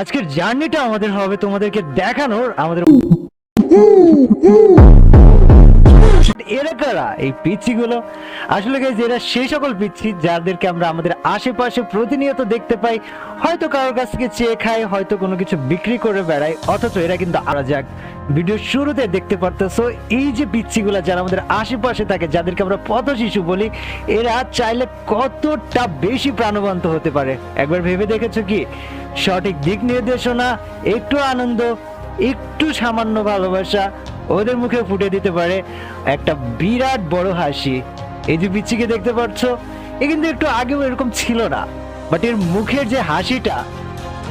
আজকের জার্নিটা আমাদের হবে তোমাদেরকে দেখানোর আমাদের এরা এই পিচ্ছিগুলো। আসলে গাইজ এরা সেই সকল পিচ্ছি যাদেরকে আমরা আমাদের আশেপাশে প্রতিনিয়ত দেখতে পাই। হয়তো কারোর কাছ থেকে চেয়ে খাই হয়তো কোনো কিছু বিক্রি করে বেড়ায়, অথচ এরা কিন্তু আরা যাক ভিডিও শুরুতে দেখতে পারতেছো, এই যে পিচ্ছিগুলো যারা আমাদের আশেপাশে থাকে, যাদেরকে আমরা পথ শিশু বলি, এরা চাইলে কতটা বেশি প্রাণবন্ত হতে পারে? একবার ভেবে দেখেছ কি? সঠিক দিক নির্দেশনা, একটু আনন্দ, একটু সামান্য ভালোবাসা ওদের মুখে ফুটে দিতে পারে একটা বিরাট বড় হাসি। এই যে বিচ্ছিকে দেখতে পাচ্ছ এ কিন্তু একটু আগেও এরকম ছিল না বাট এর মুখের যে হাসিটা,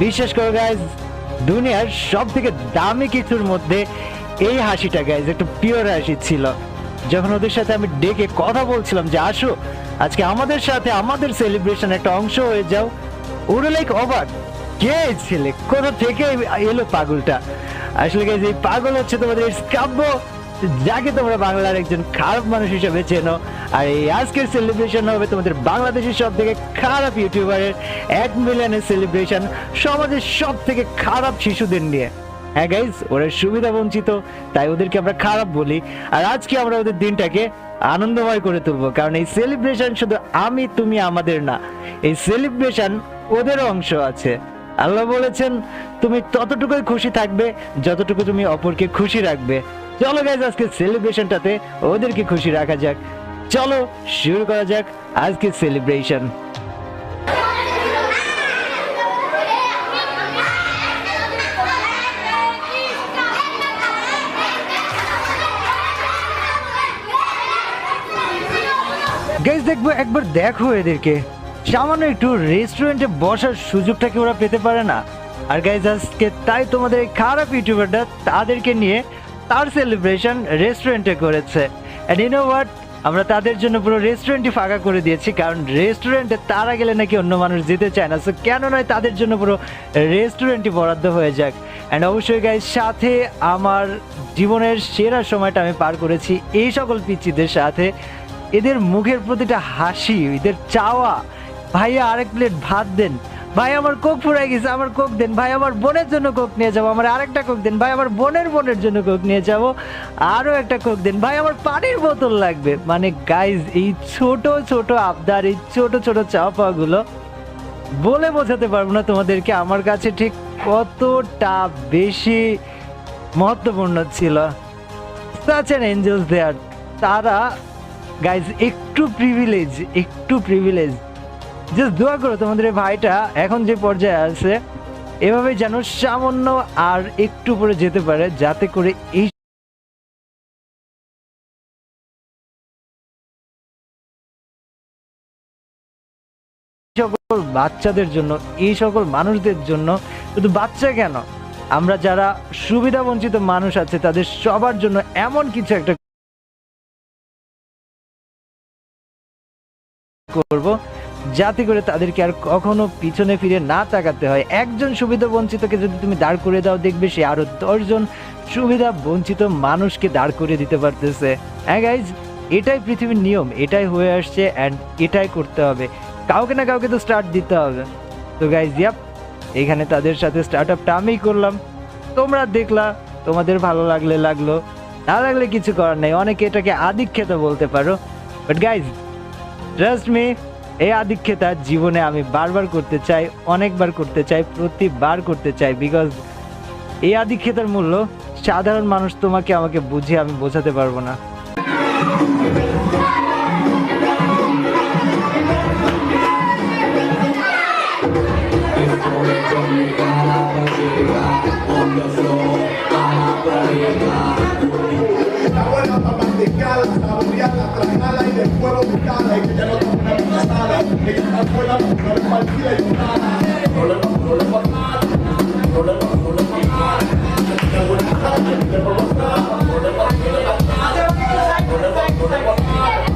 বিশ্বাস করো গাইজ দুনিয়ার সব থেকে দামি কিছুর মধ্যে এই হাসিটা গাইজ একটু পিওর হাসি ছিল। যখন ওদের সাথে আমি ডেকে কথা বলছিলাম যে, আসো, আজকে আমাদের সাথে আমাদের সেলিব্রেশন একটা অংশ হয়ে যাও। ওরা লাইক অবাক কে ছেলে? কোথা থেকে এলো পাগলটা? আসলে গাইজ এই পাগল হচ্ছে তোমাদের কাব্য যাকে তোমরা বাংলার একজন খারাপ মানুষ হিসেবে চেনো। আর এই আজকের সেলিব্রেশন হবে তোমাদের বাংলাদেশের সব থেকে খারাপ ইউটিউবারের এক মিলিয়নের সেলিব্রেশন সমাজের সব থেকে খারাপ শিশুদের নিয়ে। হ্যাঁ গাইজ ওরা সুবিধা বঞ্চিত, তাই ওদেরকে আমরা খারাপ বলি। আর আজকে আমরা ওদের দিনটাকে আনন্দময় করে তুলবো, কারণ এই সেলিব্রেশন শুধু আমি, তুমি আমাদের না। এই সেলিব্রেশন ওদেরও অংশ আছে। আল্লাহ বলেছেন, তুমি ততটুকুই খুশি থাকবে, যতটুকু তুমি অপরকে খুশি রাখবে। চলো গাইজ আজকে সেলিব্রেশনটাতে ওদেরকে খুশি রাখা যাক। চলো শুরু করা যাক আজকে সেলিব্রেশন গাইজ দেখব, একবার দেখো এদেরকে। সামান্য একটু রেস্টুরেন্টে বসার সুযোগটা কি ওরা পেতে পারে না? আর গাইজ আজকে তাই তোমাদের খারাপ ইউটিউবারটা তাদেরকে নিয়ে তার সেলিব্রেশন রেস্টুরেন্টে করেছে। অ্যান্ড ইউ নো হোয়াট আমরা তাদের জন্য পুরো রেস্টুরেন্টই ফাঁকা করে দিয়েছি, কারণ রেস্টুরেন্টে তারা গেলে নাকি অন্য মানুষ যেতে চায় না। সো কেন নয় তাদের জন্য পুরো রেস্টুরেন্টই বরাদ্দ হয়ে যাক। অ্যান্ড অবশ্যই গাইজ সাথে আমার জীবনের সেরা সময়টা আমি পার করেছি এই সকল পিচ্ছিদের সাথে। এদের মুখের প্রতিটা হাসি, এদের চাওয়া। ভাইয়া আরেক প্লেট ভাত দেন। ভাই, আমার কোক ফুরাই গেছে, আমার কোক দেন। ভাই, আমার বোনের জন্য কোক নিয়ে যাব, আমার আরেকটা কোক দেন। ভাই, আমার বোনের বোনের জন্য কোক নিয়ে যাব আরও একটা কোক দেন। ভাই, আমার পানির বোতল লাগবে। মানে গাইজ এই ছোট ছোট আবদার, এই ছোট ছোট চাওয়া পাওয়াগুলো বলে বোঝাতে পারব না তোমাদেরকে। আমার কাছে ঠিক কতটা বেশি মহত্বপূর্ণ ছিল। অ্যান এঞ্জেলস দেয়ার তারা গাইজ একটু প্রিভিলেজ একটু প্রিভিলেজ জাস্ট দোয়া করো তোমাদের ভাইটা এখন যে পর্যায়ে আছে এভাবে যেন সামান্য আর একটু পরে যেতে পারে, যাতে করে এই সকল বাচ্চাদের জন্য, এই সকল মানুষদের জন্য, শুধু বাচ্চা কেন? আমরা যারা সুবিধা বঞ্চিত মানুষ আছে, তাদের সবার জন্য এমন কিছু একটা করব যাতে করে তাদেরকে আর কখনো পিছনে ফিরে না তাকাতে হয়। একজন সুবিধা বঞ্চিতকে যদি তুমি দাঁড় করে দাও, দেখবে সে আরও দশজন সুবিধা বঞ্চিত মানুষকে দাঁড় করে দিতে পারতেছে। হ্যাঁ গাইজ এটাই পৃথিবীর নিয়ম, এটাই হয়ে আসছে অ্যান্ড এটাই করতে হবে। কাউকে না কাউকে তো স্টার্ট দিতে হবে। তো গাইজ ইয়াপ এখানে তাদের সাথে স্টার্ট আপটা আমিই করলাম। তোমরা দেখলা, তোমাদের ভালো লাগলে লাগল, না লাগলে কিছু করার নেই। অনেকে এটাকে আদিক্ষেতা বলতে পারো। বাট গাইজ ট্রাস্ট মি এই আধিক্যতা জীবনে আমি বারবার করতে চাই, অনেকবার করতে চাই, প্রতিবার করতে চাই বিকজ এই আধিক্যতার মূল্য সাধারণ মানুষ তোমাকে আমাকে বুঝিয়ে আমি বোঝাতে পারব না।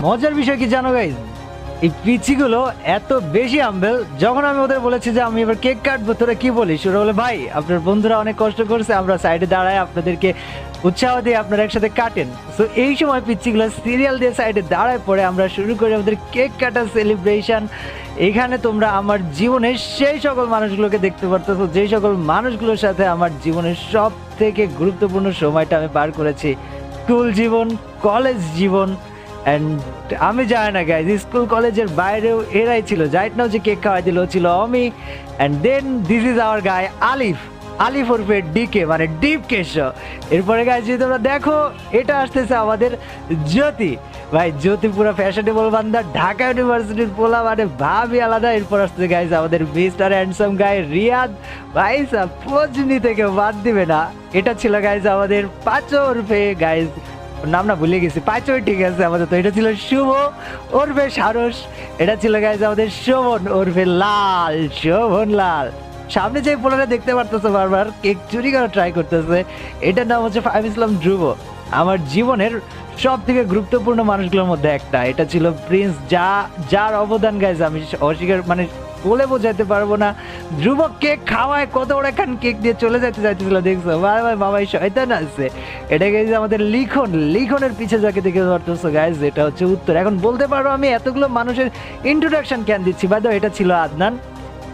মজার বিষয় কি জানো গাইজ এই পিচিগুলো এত বেশি আম্বেল যখন আমি ওদের বলেছি যে আমি এবার কেক কাটবো, তোরা কি বলিস? ওরা বলে, ভাই, আপনার বন্ধুরা অনেক কষ্ট করছে, আমরা সাইডে দাঁড়ায় আপনাদেরকে উৎসাহ দিয়ে আপনারা একসাথে কাটেন। তো এই সময় পিচিগুলো সিরিয়াল দিয়ে সাইডে দাঁড়ায় পড়ে, আমরা শুরু করি আমাদের কেক কাটার সেলিব্রেশন এখানে তোমরা আমার জীবনের সেই সকল মানুষগুলোকে দেখতে পারতেছো, যেই সকল মানুষগুলোর সাথে আমার জীবনের সব থেকে গুরুত্বপূর্ণ সময়টা আমি পার করেছি। স্কুল জীবন কলেজ জীবন অ্যান্ড আমি জানি না গাইজ স্কুল কলেজের বাইরেও এরাই ছিল। যাইট নাও যে কেক খাওয়াই দিল, ছিল আমি। And then this is our guy Alif. Alif ওরফে ডিকে মানে ডিপ কেশ এরপরে গাইজ যদি তোমরা দেখো, এটা আসতেছে আমাদের জ্যোতি। ভাই, জ্যোতি পুরো ফ্যাশনেবল বান্দা, ঢাকা ইউনিভার্সিটির পোলা মানে ভাবই আলাদা। এরপর আসছে গাইজ আমাদের মিস্টার হ্যান্ডসাম গাই রিয়াদ। ভাই সাহ পজনি থেকে বাদ দিবে না। এটা ছিল গাইজ আমাদের পাঁচো ওরফে গাইজ ওর নাম না ভুলে গেছি। পাঁচই ঠিক আছে, আমাদের তো এটা ছিল শুভ ওরফে সারস। এটা ছিল গাইজ আমাদের শোভন ওরফে লাল, শোভন লাল। সামনে যে পোলাটা দেখতে পারতেছে বারবার, কেক চুরি করা ট্রাই করতেছে। এটার নাম হচ্ছে ফাইভ ইসলাম ধ্রুব। আমার জীবনের সব থেকে গুরুত্বপূর্ণ মানুষগুলোর মধ্যে একটা। এটা ছিল প্রিন্স, যা, যার অবদান গাইজ আমি অস্বীকার মানে বলে বোঝাইতে পারব না। ধ্রুব কেক খাওয়ায় কত বড় একখান কেক দিয়ে চলে যাইতে চাইতেছিল, দেখছ? ভাই ভাই বাবাই শয়তান আছে। এটা গেছে আমাদের লিখন, লিখনের পিছে যাকে দেখে ধরতেছো গাইজ এটা হচ্ছে উত্তর। এখন বলতে পারো আমি এতগুলো মানুষের ইন্ট্রোডাকশন কেন দিচ্ছি? বাদ এটা ছিল আদনান।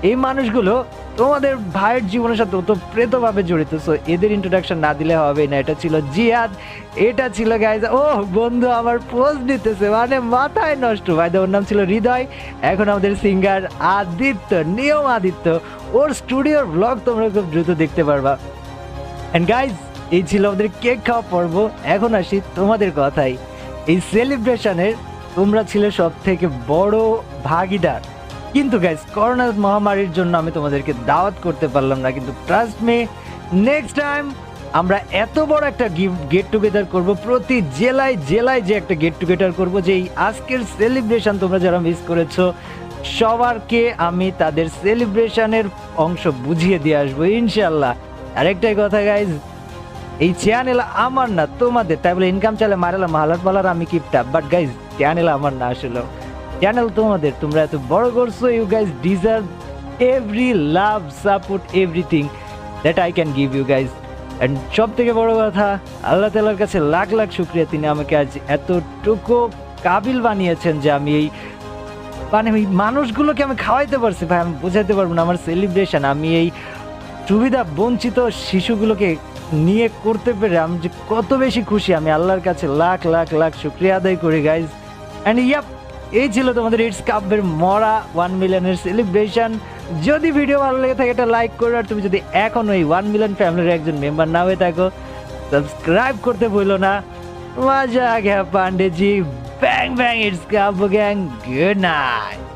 এই মানুষগুলো তোমাদের ভাইয়ের জীবনের সাথে ওতপ্রেতভাবে জড়িত সো এদের ইন্ট্রোডাকশন না দিলে হবে না। এটা ছিল জিয়াদ, এটা ছিল গাইজ ও বন্ধু আমার পোজ দিতেছে মানে মাথায় নষ্ট। ভাই ওর নাম ছিল হৃদয়, এখন আমাদের সিঙ্গার আদিত্য, নিয়ম আদিত্য। ওর স্টুডিওর ব্লগ তোমরা খুব দ্রুত দেখতে পারবা। অ্যান্ড গাইজ এই ছিল আমাদের কেক খাওয়া পর্ব। এখন আসি তোমাদের কথাই এই সেলিব্রেশনের তোমরা ছিলে সব থেকে বড় ভাগিদার। কিন্তু গাইজ করোনা মহামারীর জন্য আমি তোমাদেরকে দাওয়াত করতে পারলাম না, কিন্তু ট্রাস্ট মে নেক্সট টাইম আমরা এত বড় একটা গেট টুগেদার করব, প্রতি জেলায় জেলায় যে একটা গেট টুগেদার করব, যে এই আজকের সেলিব্রেশন তোমরা যারা মিস করেছ, সবারকে আমি তাদের সেলিব্রেশনের অংশ বুঝিয়ে দিয়ে আসব ইনশাল্লাহ আরেকটাই কথা গাইজ এই চ্যানেল আমার না তোমাদের, তাই বলে ইনকাম চালে মারালাম হালার পালার আমি কিপটা বাট গাইজ চ্যানেল আমার না আসলে চ্যানেল তোমাদের, তোমরা এত বড় করছ you guys deserve every love support everything that I can give you guys and সব থেকে বড় কথা, আল্লাহ তালার কাছে লাখ লাখ শুক্রিয়া, তিনি আমাকে আজ এতটুকু কাবিল বানিয়েছেন যে আমি এই মানে ওই মানুষগুলোকে আমি খাওয়াইতে পারছি। ভাই, আমি বোঝাতে পারব না, আমার সেলিব্রেশন আমি এই সুবিধা বঞ্চিত শিশুগুলোকে নিয়ে করতে পেরে আমি যে কত বেশি খুশি। আমি আল্লাহর কাছে লাখ লাখ লাখ শুক্রিয়া আদায় করি গাইজ অ্যান্ড ইয়াপ এই ছিল তোমাদের ইটস কাপের মরা ওয়ান মিলিয়নের সেলিব্রেশন যদি ভিডিও ভালো লেগে থাকে এটা লাইক করো, আর তুমি যদি এখন ওই ওয়ান মিলিয়ন ফ্যামিলির একজন মেম্বার না হয়ে থাকো সাবস্ক্রাইব করতে ভুলো না। মজা গ্যা Pandeyji bang bang it's cup gang good night